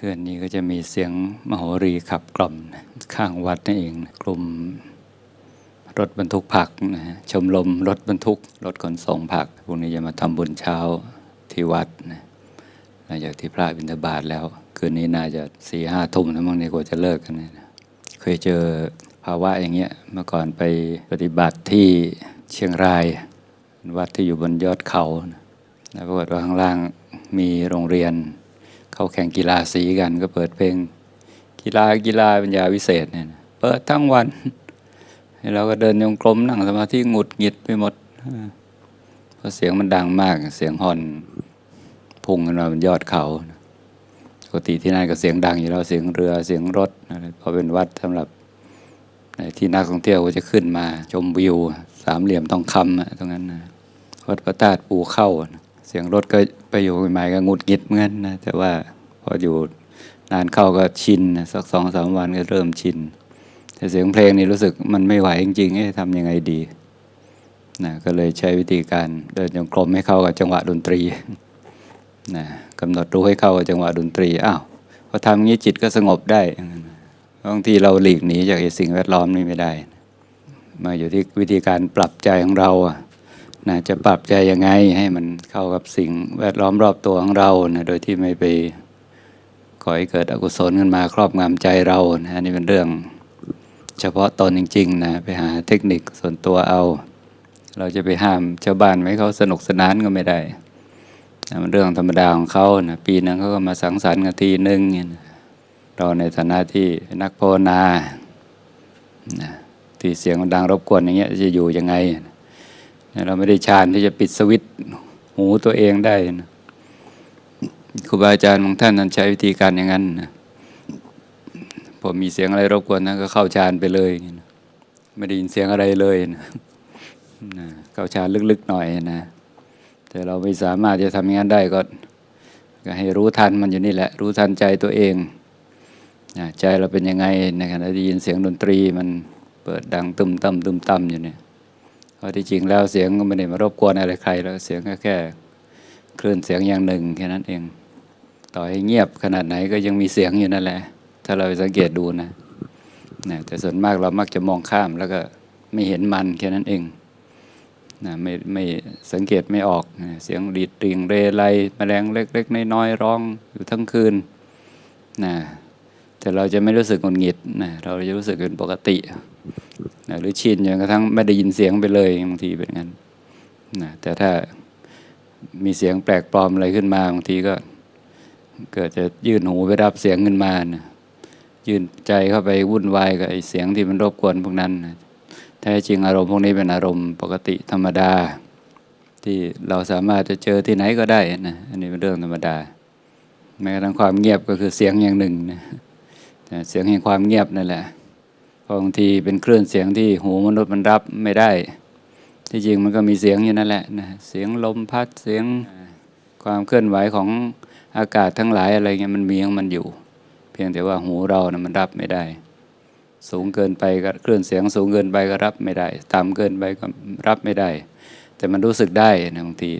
คืนนี้ก็จะมีเสียงมโหรีขับกล่อมข้างวัดนั่นเองกลุ่มรถบรรทุกผักนะฮะชมรมรถบรรทุก รถขนส่งผักพวกนี้จะมาทำบุญเช้าที่วัดนะหลังจากที่พระบิณฑบาตแล้ว คืนนี้น่าจะสี่ห้าทุ่มนะมั้งนี่กว่าจะเลิกกันเนี่ยนะเคยเจอภาวะอย่างเงี้ยเมื่อก่อนไปปฏิบัติที่เชียงราย วัดที่อยู่บนยอดเขานะแล้วปรากฏว่าข้างล่างมีโรงเรียน เขาแข่งกีฬาสีกันก็เปิดเพลง กีฬากีฬาปัญญาวิเศษเนี่ยเปิดทั้งวันเราก็เดินยงกลมนั่งสมาธิหงุดหงิดไปหมดเพราะเสียงมันดังมาก เสียงฮอนพุ่งขึ้นมาบนยอดเขาปกติที่นั่นก็เสียงดังอยู่แล้วเสียงเรือเสียงรถนะเพราะเป็นวัดสำหรับที่นักท่องเที่ยวก็จะขึ้นมาชมวิว สามเหลี่ยมทองคำตรงนั้นนะวัดพระธาตุปูเข้า เสียงรถก็ไปอยู่ใหม่ก็งุดหงิดเหมือนกันนะแต่ว่า พออยู่นานเข้าก็ชินสักสองสามวันก็เริ่มชิน แต่เสียงเพลงนี่รู้สึกมันไม่ไหวจริงๆเอ๊ะทำยังไงดีนะก็เลยใช้วิธีการเดินจงกรมให้เข้ากับจังหวะดนตรีนะกำหนดรู้ให้เข้ากับจังหวะดนตรีอ้าวพอทำอย่างนี้จิตก็สงบได้บางทีเราหลีกหนีจากสิ่งแวดล้อมนี่ไม่ได้ มาอยู่ที่วิธีการปรับใจของเราอะนะจะปรับใจยังไงให้มันเข้ากับสิ่งแวดล้อมรอบตัวของเรานะโดยที่ไม่ไป ก่อให้เกิดอกุศลขึ้นมาครอบงำใจเรานะนี่เป็นเรื่องเฉพาะตนจริงๆนะไปหาเทคนิคส่วนตัวเอา เราจะไปห้ามชาวบ้านไม่ให้เขาสนุกสนานก็ไม่ได้นะมันเรื่องธรรมดาของเขานะปีนึงเขาก็มาสังสรรค์กันทีนึงเนี่ยเราในฐานะที่นักภาวนานะที่เสียงดังรบกวนอย่างเงี้ยจะอยู่ยังไงนะเราไม่ได้ฌานที่จะปิดสวิตหูตัวเองได้นะ ครูบาอาจารย์บางท่านนั้นใช้วิธีการอย่างนั้นนะพอมีเสียงอะไรรบกวนนะก็เข้าฌานไปเลยนะไม่ได้ยินเสียงอะไรเลยนะนะเข้าฌานลึกๆหน่อยนะ แต่เราไม่สามารถจะทำอย่างนั้นได้ก็ก็ให้รู้ทันมันอยู่นี่แหละ รู้ทันใจตัวเองนะใจเราเป็นยังไงในขณะที่ยินเสียงดนตรีมันเปิดดังตึมต่ำตึมต่ำอยู่เนี่ยเพราะที่จริงแล้วเสียงก็ไม่ได้มารบกวนอะไรใครแล้วเสียงก็แค่คลื่นเสียงอย่างหนึ่งแค่นั้นเอง ต่อให้เงียบขนาดไหนก็ยังมีเสียงอยู่นั่นแหละ ถ้าเราสังเกตดูนะนะแต่ส่วนมากเรามักจะมองข้ามแล้วก็ไม่เห็นมันแค่นั้นเองนะไม่ไม่สังเกตไม่ออกนะเสียงดีดติงเรไรแมลงเล็กๆน้อยๆร้องอยู่ทั้งคืนนะแต่เราจะไม่รู้สึกหงุดหงิดนะเราจะรู้สึกเป็นปกตินะหรือชินจนกระทั่งไม่ได้ยินเสียงไปเลยบางทีเป็นงั้นนะแต่ถ้ามีเสียงแปลกปลอมอะไรขึ้นมาบางทีก็ เกิดจะยื่นหูไปรับเสียงขึ้นมานะยื่นใจเข้าไปวุ่นวายกับไอ้เสียงที่มันรบกวนพวกนั้นนะแท้จริงอารมณ์พวกนี้เป็นอารมณ์ปกติธรรมดา ที่เราสามารถจะเจอที่ไหนก็ได้นะอันนี้เป็นเรื่องธรรมดาแม้กระทั่งความเงียบก็คือเสียงอย่างหนึ่งนะเสียงแห่งความเงียบนั่นแหละเพราะบางทีเป็นคลื่นเสียงที่หูมนุษย์มันรับไม่ได้ ที่จริงมันก็มีเสียงอยู่นั่นแหละนะเสียงลมพัดเสียงความเคลื่อนไหวของ อากาศทั้งหลายอะไรเงี้ยมันมีของมันอยู่ เพียงแต่ว่าหูเรานะมันรับไม่ได้ สูงเกินไปก็คลื่นเสียงสูงเกินไปก็รับไม่ได้ต่ำเกินไปก็รับไม่ได้ แต่มันรู้สึกได้นะบางที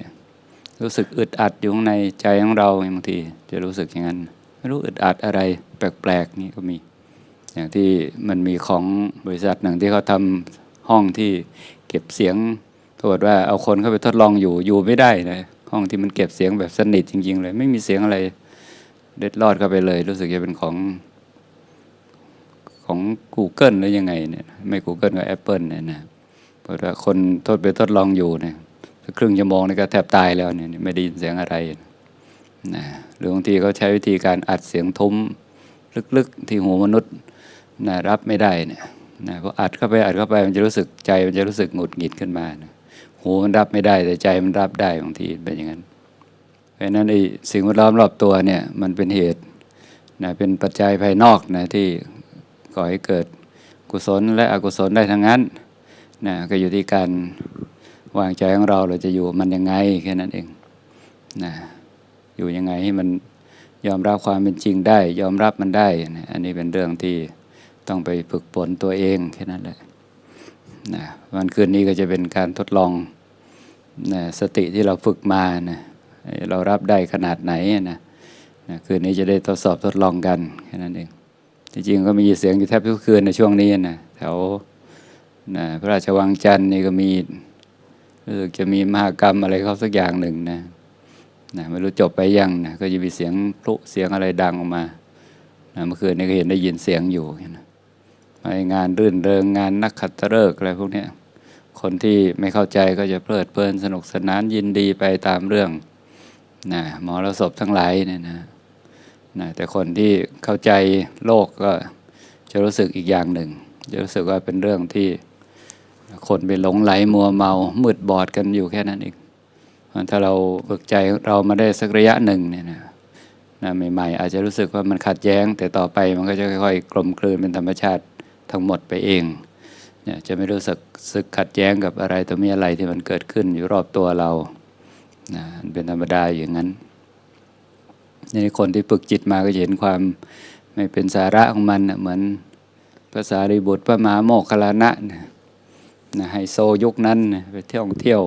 รู้สึกอึดอัดอยู่ข้างในใจของเราบางที จะรู้สึกอย่างนั้นไม่รู้อึดอัดอะไร แปลกๆนี่ก็มี อย่างที่มันมีของบริษัทหนึ่งที่เขาทำห้องที่เก็บเสียงปรากฏว่าเอาคนเข้าไปทดลองอยู่อยู่ไม่ได้เลย ห้องที่มันเก็บเสียงแบบสนิทจริง ๆ เลย ไม่มีเสียงอะไรเด็ดรอดเข้าไปเลย รู้สึกจะเป็นของของ Google หรือยังไงเนี่ยไม่ Google ก็ Apple เนี่ยนะเพราะว่าคนทดไปทดลองอยู่เนี่ยครึ่งชั่วโมงนี่ก็แทบตายแล้วเนี่ยไม่ได้ยินเสียงอะไรนะหรือบางทีเขาใช้วิธีการอัดเสียงทุ้มลึกๆที่หูมนุษย์นะรับไม่ได้เนี่ยนะพออัดเข้าไปอัดเข้าไปมันจะรู้สึกใจมันจะรู้สึกหงุดหงิดขึ้นมานะ หูมันรับไม่ได้ แต่ใจมันรับได้บางทีเป็นอย่างนั้น เพราะนั้นไอ้สิ่งแวดล้อมรอบตัวเนี่ยมันเป็นเหตุนะเป็นปัจจัยภายนอกนะที่ก่อให้เกิดกุศลและอกุศลได้ทั้งนั้นนะก็อยู่ที่การวางใจของเราเราจะอยู่มันยังไงแค่นั้นเองนะอยู่ยังไงให้มันยอมรับความเป็นจริงได้ ยอมรับมันได้นะอันนี้เป็นเรื่องที่ต้องไปฝึกฝนตัวเองแค่นั้นแหละนะวันคืนนี้ก็จะเป็นการทดลอง นะสติที่เราฝึกมานะเรารับได้ขนาดไหนนะนะคืนนี้จะได้ทดสอบทดลองกันแค่นั้นเองจริงๆก็มีเสียงอยู่แทบทุกคืนในช่วงนี้นะแถวนะพระราชวังจันทร์นี่ก็มีรู้สึกจะมีมหากรรมอะไรเขาสักอย่างหนึ่งนะนะไม่รู้จบไปยังนะก็จะมีเสียงพลุเสียงอะไรดังออกมานะเมื่อคืนนี้ก็เห็นได้ยินเสียงอยู่นะงานรื่นเริงงานนักขัตฤกษ์อะไรพวกนี้ คนที่ไม่เข้าใจก็จะเพลิดเพลินสนุกสนานยินดีไปตามเรื่องนะหมอรสพทั้งหลายเนี่ยนะนะแต่คนที่เข้าใจโลกก็จะรู้สึกอีกอย่างหนึ่ง จะรู้สึกว่าเป็นเรื่องที่คนไปหลงไหลมัวเมา มืดบอดกันอยู่แค่นั้นเองถ้าเราฝึกใจเรามาได้สักระยะหนึ่งเนี่ยนะนะใหม่ๆ อาจจะรู้สึกว่ามันขัดแย้ง แต่ต่อไปมันก็จะค่อยๆ กลมกลืนเป็นธรรมชาติทั้งหมดไปเอง เนี่ยจะไม่รู้สึกสึกขัดแย้งกับอะไรตัวมีอะไรที่มันเกิดขึ้นอยู่รอบตัวเรานะมันเป็นธรรมดาอย่างนั้นนี่คนที่ฝึกจิตมาก็จะเห็นความไม่เป็นสาระของมันนะเหมือนภาษาริบุตรพระมหาโมคคลานะนะไฮโซยุคนั้นนะไปเที่ยวเที่ยว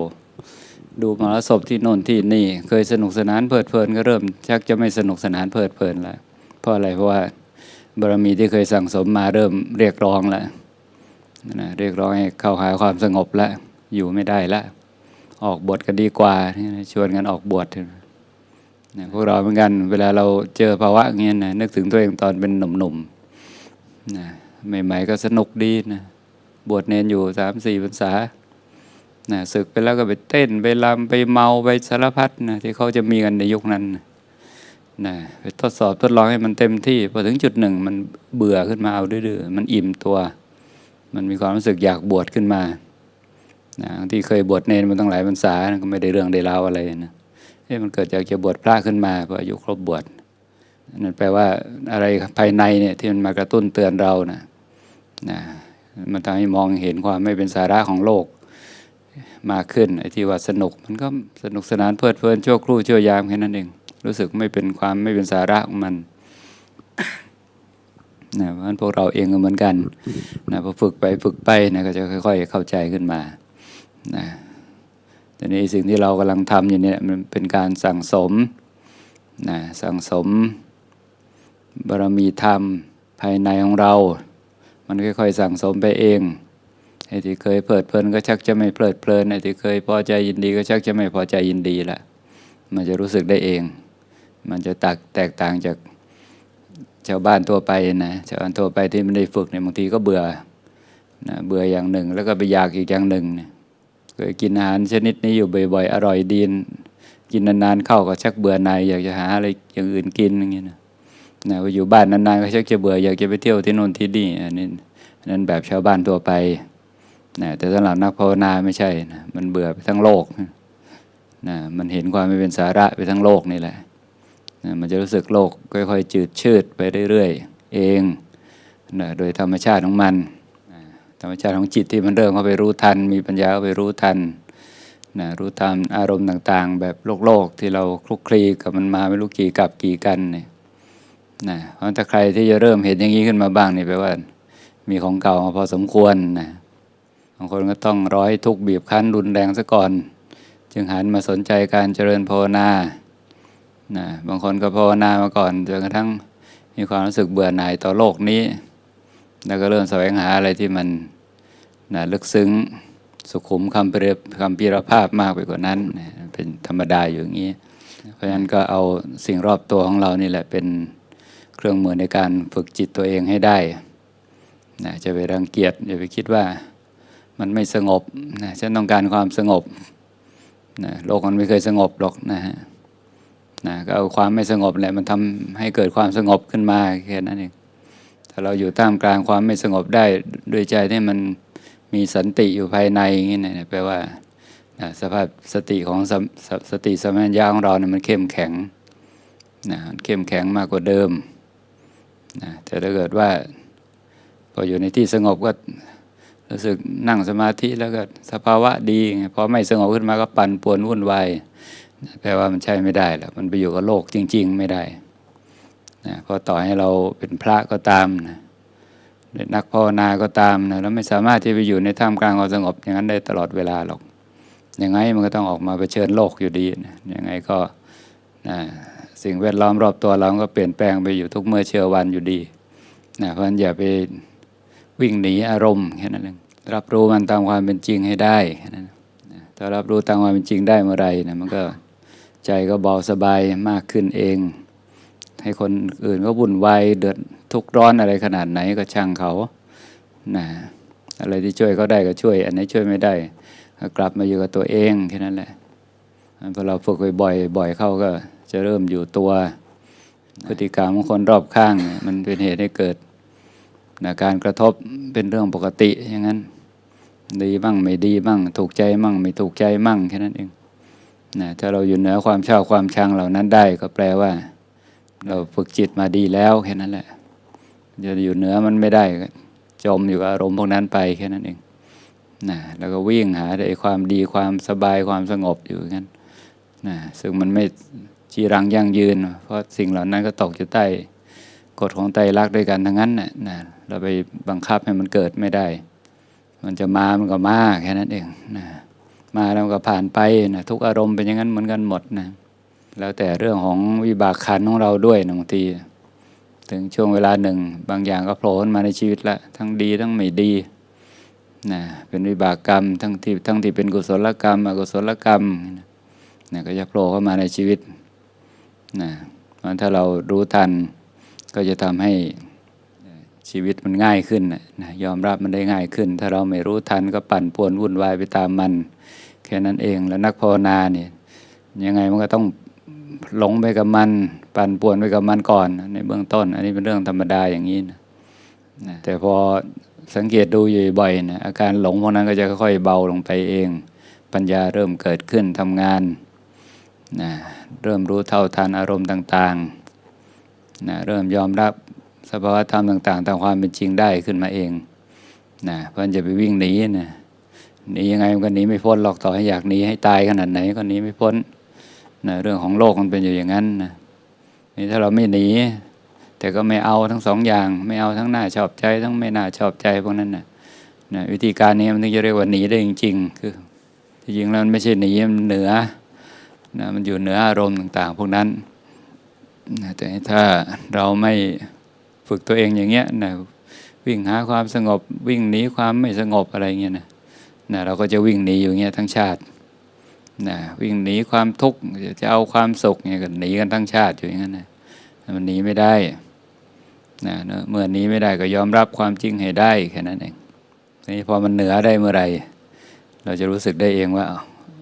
ดูมรสพที่โน่นที่นี่ เคยสนุกสนานเพลิดเพลินก็เริ่ม ชักจะไม่สนุกสนานเพลิดเพลินแล้วเพราะอะไรเพราะว่าบารมีที่เคยสั่งสมมาเริ่มเรียกร้องแล้ว นะเรียกร้องให้เข้าหาความสงบแล้วอยู่ไม่ได้แล้วออกบทกันดีกว่าชวนกันออกบวชนะพวกเราเหมือนกันเวลาเราเจอภาวะเงี้ยนะนึกถึงตัวเองตอนเป็นหนุ่มๆนะใหม่ๆก็สนุกดีนะบวชเนนอยู่สามสี่พรรษานะศึกไปแล้วก็ไปเต้นไปรำไปเมาไปสารพัดนะที่เขาจะมีกันในยุคนั้นนะนะไปทดสอบทดลองให้มันเต็มที่พอถึงจุดหนึ่ง มันเบื่อขึ้นมาเอาดื้อๆมันอิ่มตัว มันมีความรู้สึกอยากบวชขึ้นมานะที่เคยบวชเนนมาตั้งหลายพรรษาก็ไม่ได้เรื่องได้ราวอะไรนะเอ๊ะมันเกิดจากจะบวชพระขึ้นมาพออายุครบบวชนั่นแปลว่าอะไรภายในเนี่ยที่มันมากระตุ้นเตือนเรานะนะมันทำให้มองเห็นความไม่เป็นสาระของโลกมากขึ้นไอ้ที่ว่าสนุกมันก็สนุกสนานเพลิดเพลินชั่วครู่ชั่วยามแค่นั้นเองรู้สึกไม่เป็นความไม่เป็นสาระของมัน นะเพราะฉะนั้นพวกเราเองก็เหมือนกันนะพอฝึกไปฝึกไปนะก็จะค่อย ๆ เข้าใจขึ้นมานะแต่นี้สิ่งที่เรากำลังทำอยู่เนี่ยมันเป็นการสั่งสมนะสั่งสมบารมีธรรมภายในของเรา มันค่อยๆสั่งสมไปเองไอ้ที่เคยเพลิดเพลินก็ชักจะไม่เพลิดเพลินไอ้ที่เคยพอใจยินดีก็ชักจะไม่พอใจยินดีละมันจะรู้สึกได้เอง มันจะแตกแตกต่างจาก ชาวบ้านทั่วไปนะชาวบ้านทั่วไปที่ไม่ได้ฝึกเนี่ยบางทีก็เบื่อนะเบื่ออย่างหนึ่ง แล้วก็ไปอยากอีกอย่างหนึ่งเคยกินอาหารชนิดนี้อยู่บ่อยๆ อร่อยดีนกินนานๆเข้าก็ชักเบื่อหน่ายอยากจะหาอะไรอย่างอื่นกินอย่างเงี้ยนะนะอยู่บ้านนานๆก็ชักจะเบื่ออยากจะไปเที่ยวที่โน่นที่นี่อันนี้นนั้นแบบชาวบ้านทั่วไปนะแต่สำหรับนักภาวนาไม่ใช่นะมันเบื่อไปทั้งโลกนะมันเห็นความไม่เป็นสาระไปทั้งโลกนี่แหละ นะมันจะรู้สึกโลกค่อยๆ จืดชืดไปเรื่อยๆ เองนะโดยธรรมชาติของมันนะธรรมชาติของจิตที่มันเริ่มเข้าไปรู้ทัน มีปัญญาเข้าไปรู้ทันนะรู้ทันอารมณ์ต่างๆ แบบโลกโลกที่เราคลุกคลีกับมันมาไม่รู้กี่กับกี่กันเนี่ยนะเพราะถ้าใครที่จะเริ่มเห็นอย่างนี้ขึ้นมาบ้างนี่แปลว่า มีของเก่ามาพอสมควรนะบางคนก็ต้องร้อยทุกข์บีบคั้นรุนแรงซะก่อน จึงหันมาสนใจการเจริญภาวนา นะบางคนก็ภาวนามาก่อนจนกระทั่งมีความรู้สึกเบื่อหน่ายต่อโลกนี้ แล้วก็เริ่มแสวงหาอะไรที่มันนะลึกซึ้งสุขุมคำเปรียบคำพีรภาพมากไปกว่านั้น เป็นธรรมดาอยู่อย่างนี้ เพราะฉะนั้นก็เอาสิ่งรอบตัวของเรานี่แหละเป็นเครื่องมือในการฝึกจิตตัวเองให้ได้นะจะไปรังเกียจอย่าไปคิดว่ามันไม่สงบนะฉันต้องการความสงบนะโลกมันไม่เคยสงบหรอกนะฮะ นะก็เอาความไม่สงบแหละมันทำให้เกิดความสงบขึ้นมาแค่นั้นเองถ้าเราอยู่ท่ามกลางความไม่สงบได้ด้วยใจที่มันมีสันติอยู่ภายในอย่างนี้เนะแปลว่าสภาพสติของสสสติสมัญญาของเราเนี่ยมันเข้มแข็งนะเข้มแข็งมากกว่าเดิมนะแต่ถ้าเกิดว่าพออยู่ในที่สงบก็รู้สึกนั่งสมาธิแล้วก็สภาวะดีไงพอไม่สงบขึ้นมาก็ปั่นป่วนวุ่นวาย แปลว่ามันใช่ไม่ได้แล้วมันไปอยู่กับโลกจริง ๆ ไม่ได้นะเพราะต่อให้เราเป็นพระก็ตามนะนักภาวนาก็ตามนะแล้วไม่สามารถที่ไปอยู่ในท่ามกลางความสงบ อย่างนั้นได้ตลอดเวลาหรอกยังไงมันก็ต้องออกมาเผชิญโลกอยู่ดีนะยังไงก็นะสิ่งแวดล้อมรอบตัวเราก็เปลี่ยนแปลงไปอยู่ทุกเมื่อเชื่อวันอยู่ดีนะเพราะฉะนั้นอย่าไปวิ่งหนีอารมณ์แค่นั้นเองรับรู้มันตามความเป็นจริงให้ได้แค่นั้นนะถ้ารับรู้ตามความเป็นจริงได้เมื่อไหรนะมันก็ ใจก็เบาสบายมากขึ้นเอง ให้คนอื่นก็วุ่นวายเดือดทุกร้อนอะไรขนาดไหนก็ช่างเขานะอะไรที่ช่วยเขาได้ก็ช่วย อันไหนช่วยไม่ได้ก็กลับมาอยู่กับตัวเองแค่นั้นแหละพอเราฝึกบ่อยๆบ่อยเข้าก็จะเริ่มอยู่ตัวพฤติกรรมของคนรอบข้าง มันเป็นเหตุให้เกิดนะการกระทบเป็นเรื่องปกติอย่างนั้น ดีบ้างไม่ดีบ้าง ถูกใจมั่งไม่ถูกใจมั่งแค่นั้นเอง นะถ้าเราอยู่เหนือความชอบความชังเหล่านั้นได้ก็แปลว่า เราฝึกจิตมาดีแล้วแค่นั้นแหละจะอยู่เหนือมันไม่ได้ จมอยู่กับอารมณ์พวกนั้นไปแค่นั้นเองนะแล้วก็วิ่งหาแต่ความดีความสบายความสงบอยู่งั้นนะซึ่งมันไม่จีรังยั่งยืน เพราะสิ่งเหล่านั้นก็ตกอยู่ใต้กฎของไตรลักษณ์ด้วยกันทั้งนั้นนะนะเราไปบังคับให้มันเกิดไม่ได้ มันจะมามันก็มาแค่นั้นเองนะ มาแล้วก็ผ่านไปนะทุกอารมณ์เป็นอย่างนั้นเหมือนกันหมดนะแล้วแต่เรื่องของวิบากขันของเราด้วยบางที ถึงช่วงเวลาหนึ่ง บางอย่างก็โผล่ขึ้นมาในชีวิตละทั้งดีทั้งไม่ดีนะเป็นวิบากกรรมทั้งที่ทั้งที่เป็นกุศลกรรม อกุศลกรรมนะก็จะโผล่เข้ามาในชีวิตนะเพราะฉะนั้นถ้าเรารู้ทันก็จะทำให้ ชีวิตมันง่ายขึ้นนะยอมรับมันได้ง่ายขึ้น ถ้าเราไม่รู้ทันก็ปั่นป่วนวุ่นวายไปตามมัน แค่นั้นเองแล้วนักภาวนาเนี่ยยังไงมันก็ต้องหลงไปกับมัน ปั่นป่วนไปกับมันก่อน ในเบื้องต้น อันนี้เป็นเรื่องธรรมดาอย่างนี้นะแต่พอสังเกตดูอยู่บ่อยนะอาการหลงพวกนั้นก็จะค่อยๆเบาลงไปเอง ปัญญาเริ่มเกิดขึ้นทำงานนะเริ่มรู้เท่าทันอารมณ์ต่างๆนะเริ่มยอมรับ สภาวะธรรมต่างๆตามความเป็นจริงได้ขึ้นมาเองนะเพราะนั้นจะไปวิ่งหนีนะหนียังไงมันก็หนีไม่พ้นหรอกต่อให้อยากหนีให้ตายขนาดไหนก็หนีไม่พ้นนะเรื่องของโลกมันเป็นอยู่อย่างนั้นนะนี่ถ้าเราไม่หนี แต่ก็ไม่เอาทั้งสองอย่าง ไม่เอาทั้งหน้าชอบใจ ทั้งไม่น่าชอบใจพวกนั้นนะนะวิธีการนี้มันถึงจะเรียกว่าหนีได้จริง ๆ คือจริงแล้วมันไม่ใช่หนีมันเหนือนะมันอยู่เหนืออารมณ์ต่าง ๆ พวกนั้นนะแต่ถ้าเราไม่ ฝึกตัวเองอย่างเงี้ยนะวิ่งหาความสงบวิ่งหนีความไม่สงบอะไรเงี้ยนะนะเราก็จะวิ่งหนีอยู่เงี้ยทั้งชาตินะวิ่งหนีความทุกข์จะเอาความสุขเนี่ยก็หนีกันทั้งชาติอยู่อย่างนั้นนะมันหนีไม่ได้นะเนอะเมื่อหนีไม่ได้ก็ยอมรับความจริงให้ได้แค่นั้นเองทีนี้พอมันเหนือได้เมื่อไหร่เราจะรู้สึกได้เองว่า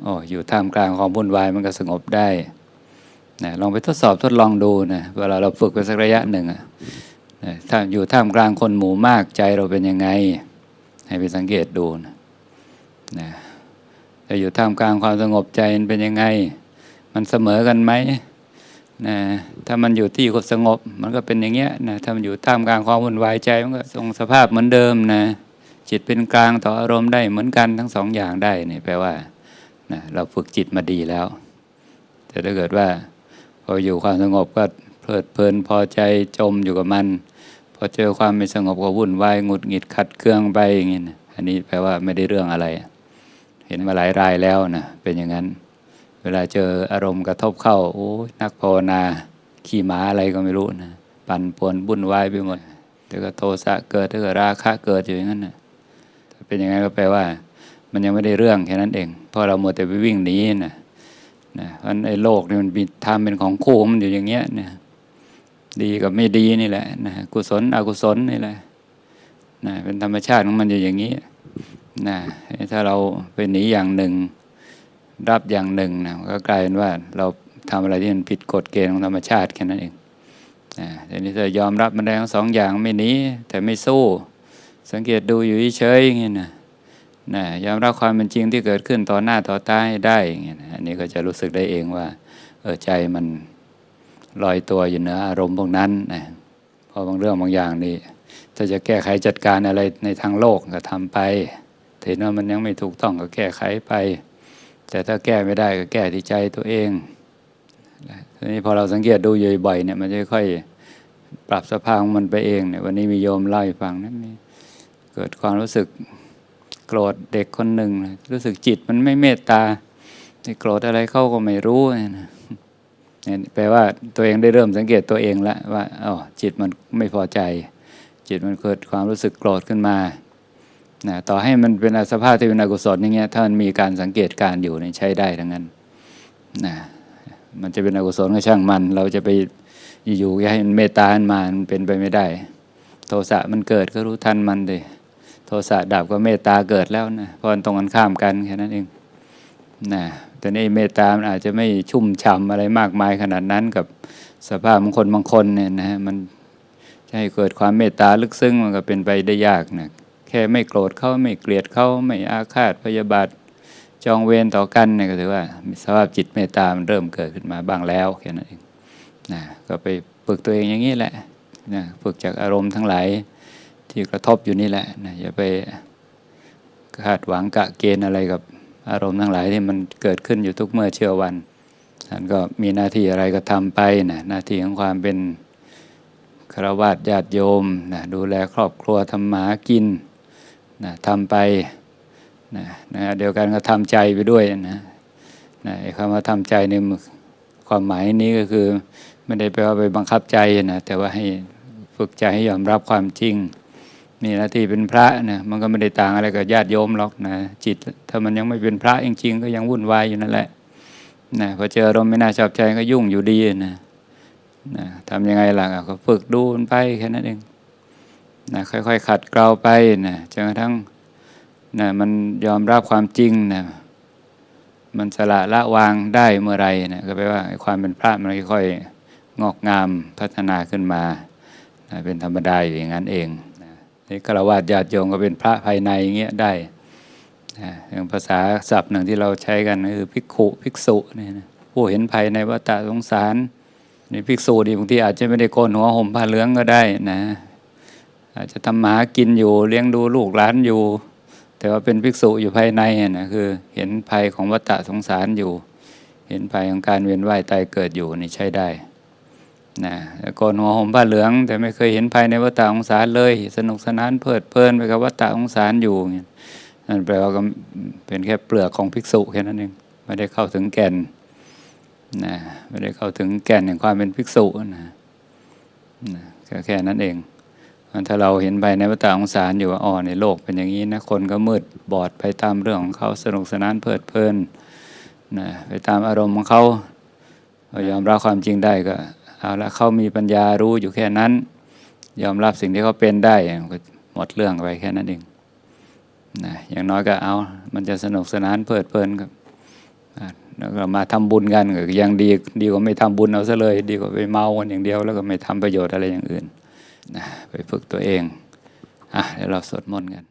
อ๋ออยู่ท่ามกลางความวุ่นวายมันก็สงบได้นะลองไปทดสอบทดลองดูนะเวลาเราฝึกไปสักระยะหนึ่งอะ ถ้าอยู่ท่ามกลางคนหมู่มากใจเราเป็นยังไง ให้ไปสังเกตดูนะนะอยู่ท่ามกลางความสงบใจเป็นยังไง มันเสมอกันไหมนะถ้ามันอยู่ที่สงบมันก็เป็นอย่างเงี้ยนะถ้ามันอยู่ท่ามกลางความวุ่นวายใจมันก็ทรงสภาพเหมือนเดิมนะจิตเป็นกลางต่ออารมณ์ได้เหมือนกันทั้งสองอย่างได้นี่แปลว่านะเราฝึกจิตมาดีแล้ว แต่ถ้าเกิดว่าพออยู่ความสงบก็ เพลิดเพลินพอใจจมอยู่กับมัน พอเจอความไม่สงบก็วุ่นวายหงุดหงิดขัดเครื่องไปอย่างนี้นะอันนี้แปลว่าไม่ได้เรื่องอะไร เห็นมาหลายรายแล้วนะเป็นอย่างนั้น เวลาเจออารมณ์กระทบเข้าโอ้ยนักภาวนาขี่ม้าอะไรก็ไม่รู้นะปั่นป่วนบุ่นวายไปหมดเดี๋ยวก็โทสะเกิดเดี๋ยวก็ราคะเกิดอยู่อย่างนั้นนะถ้าเป็นอย่างนั้นก็แปลว่า มันยังไม่ได้เรื่องแค่นั้นเองเพราะเราหมดแต่ไปวิ่งหนีนะนะเพราะในโลกนี่มันมีธรรมเป็นของคู่มันอยู่อย่างเงี้ยนะ ดีกับไม่ดีนี่แหละนะกุศลอกุศลนี่แหละนะเป็นธรรมชาติของมันอยู่อย่างนี้นะถ้าเราไปหนีอย่างหนึ่ง รับอย่างหนึ่งนะก็กลายเป็นว่าเราทำอะไรที่มันผิดกฎเกณฑ์ของธรรมชาติแค่นั้นเองนะทีนี้ถ้ายอมรับมันได้ทั้งสองอย่างไม่หนีแต่ไม่สู้ สังเกตดูอยู่เฉยๆอย่างนี้นะนะยอมรับความเป็นจริงที่เกิดขึ้นต่อหน้าต่อตาให้ได้อย่างนี้นะอันนี้ก็จะรู้สึกได้เองว่าเออใจมัน ลอยตัวอยู่เหนืออารมณ์พวกนั้นนะพราะบางเรื่องบางอย่างนี่ถ้าจะแก้ไขจัดการอะไรในทางโลกก็ทำไปเห็นว่ามันยังไม่ถูกต้องก็แก้ไขไป แต่ถ้าแก้ไม่ได้ก็แก้ที่ใจตัวเองทีนี้พอเราสังเกตดูอยู่บ่อยเนี่ยมันจะค่อยปรับสภาพของมันไปเองเนี่ยวันนี้มีโยมเล่าให้ฟังนะมีเกิดความรู้สึกโกรธเด็กคนหนึ่งรู้สึกจิตมันไม่เมตตาที่โกรธอะไรเข้าก็ไม่รู้นะ แปลว่าตัวเองได้เริ่มสังเกตตัวเองแล้วว่าอ๋อจิตมันไม่พอใจ จิตมันเกิดความรู้สึกโกรธขึ้นมานะต่อให้มันเป็นอสภาพที่เป็นอกุศลอย่างเงี้ยถ้ามันมีการสังเกตการอยู่เนี่ยใช้ได้ทั้งนั้นนะมันจะเป็นอกุศลก็ช่างมัน เราจะไปอยู่ๆให้มันเมตตามันมามันเป็นไปไม่ได้ โทสะมันเกิดก็รู้ทันมันเลยโทสะดับก็เมตตาเกิดแล้วนะเพราะมันตรงกันข้ามกันแค่นั้นเองนะ แต่นี่เมตตามันอาจจะไม่ชุ่มฉ่ำอะไรมากมายขนาดนั้นกับสภาพของคนบางคนเนี่ยนะฮะมันจะให้เกิดความเมตตาลึกซึ้งมันก็เป็นไปได้ยากนะแค่ไม่โกรธเขาไม่เกลียดเขาไม่อาฆาตพยาบาทจองเวรต่อกันเนี่ยก็ถือว่าสภาพจิตเมตตามันเริ่มเกิดขึ้นมาบ้างแล้วแค่นั้นเองนะก็ไปฝึกตัวเองอย่างนี้แหละนะฝึกจากอารมณ์ทั้งหลายที่กระทบอยู่นี่แหละนะอย่าไปคาดหวังกะเกณฑ์อะไรกับ อารมณ์ทั้งหลายที่มันเกิดขึ้นอยู่ทุกเมื่อเชื่อวันท่านก็มีหน้าที่อะไรก็ทำไปนะหน้าที่ของความเป็นครวญญาติโยมนะดูแลครอบครัวทำหมากินนะทำไปนะนะเดียวกันก็ทำใจไปด้วยนะนะคำว่าทำใจเนี่ยความหมายนี้ก็คือ ไม่ได้แปลว่าไปบังคับใจนะแต่ว่าให้ฝึกใจให้ยอมรับความจริง มีหน้าที่เป็นพระนะมันก็ไม่ได้ต่างอะไรกับญาติโยมหรอกนะจิต ถ้ามันยังไม่เป็นพระจริงๆก็ยังวุ่นวายอยู่นั่นแหละนะพอเจออารมณ์ไม่น่าชอบใจก็ยุ่งอยู่ดีนะนะทำยังไงล่ะก็ฝึกดูมันไปแค่นั้นเองนะค่อยๆขัดเกลาไปนะจนกระทั่งนะมันยอมรับความจริงนะมันสละละวางได้เมื่อไรนะก็แปลว่าความเป็นพระมันค่อยๆงอกงามพัฒนาขึ้นมานะเป็นธรรมดาอยู่อย่างนั้นเอง นี่ฆราวาสญาติโยมก็เป็นพระภายในอย่างเงี้ยได้อย่างภาษาศัพท์หนึ่งที่เราใช้กันคือภิกขุภิกษุนี่นะผู้เห็นภัยในวัฏสงสารนี่ภิกษุดีบางทีอาจจะไม่ได้โกนหัวห่มผ้าเหลืองก็ได้นะอาจจะทำหมากินอยู่เลี้ยงดูลูกหลานอยู่ แต่ว่าเป็นภิกษุอยู่ภายในนะคือเห็นภัยของวัฏสงสารอยู่ เห็นภัยของการเวียนว่ายตายเกิดอยู่นี่ใช้ได้ นะก่อนหัวห่มผ้าเหลือง แต่ไม่เคยเห็นภายในวัฏองศารเลย สนุกสนานเพลิดเพลินไปกับวัฏองศารอยู่เนั่นแปลว่าก็เป็นแค่เปลือกของภิกษุแค่นั้นเองไม่ได้เข้าถึงแก่นนะไม่ได้เข้าถึงแก่นแห่งความเป็นภิกษุนะนะก็แค่นั้นเองถ้าเราเห็นภายในวัฏองศารอยู่ว่าอ๋อในโลกเป็นอย่างนี้นะคนก็มืดบอดไปตามเรื่องของเขาสนุกสนานเพลิดเพลินนะไปตามอารมณ์ของเขาเรายอมรับความจริงได้ก็ เอาละเขามีปัญญารู้อยู่แค่นั้น ยอมรับสิ่งที่เขาเป็นได้ก็หมดเรื่องไปแค่นั้นเองนะอย่างน้อยก็เอา มันจะสนุกสนานเพลิดเพลินครับแล้วก็มาทำบุญกันก็ยังดีดีกว่าไม่ทำบุญเอาซะเลย ดีกว่าไปเมากันอย่างเดียว แล้วก็ไม่ทำประโยชน์อะไรอย่างอื่นนะไปฝึกตัวเองอะเดี๋ยวเราสวดมนต์กัน